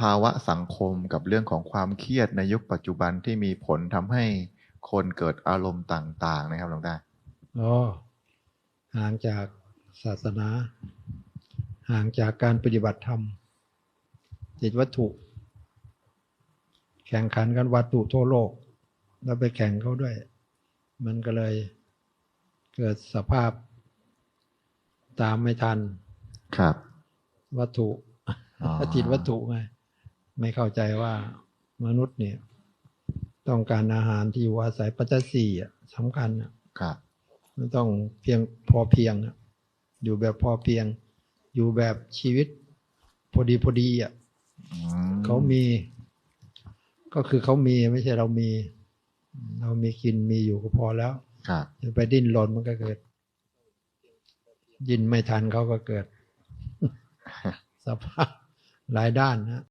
ภาวะสังคมกับเรื่องของความเครียดในยุคปัจจุบันที่มีผลทำให้คนเกิดอารมณ์ต่าง ๆ นะครับหลวงตาอ๋อห่างจากศาสนา ห่างจากการปฏิบัติธรรมติดวัตถุ แข่งขันกันวัตถุทั่วโลก แล้วไปแข่งเขาด้วย มันก็เลยเกิดสภาพตามไม่ทัน ครับ วัตถุอ๋อติดวัตถุไง ไม่เข้าใจว่ามนุษย์เนี่ย ต้องการอาหารที่อยู่อาศัยปัจจัยสี่อะสำคัญอะครับไม่ต้องเพียงพอเพียงอะอยู่แบบพอเพียง อยู่แบบชีวิต พอดีพอดีอะอืเขามี ก็คือเขามีไม่ใช่เรามี เรามีกินมีอยู่ก็พอแล้วครับจะไปดิ้นรนมันก็เกิด ยินไม่ทันเขาก็เกิด สภาพหลายด้านนะ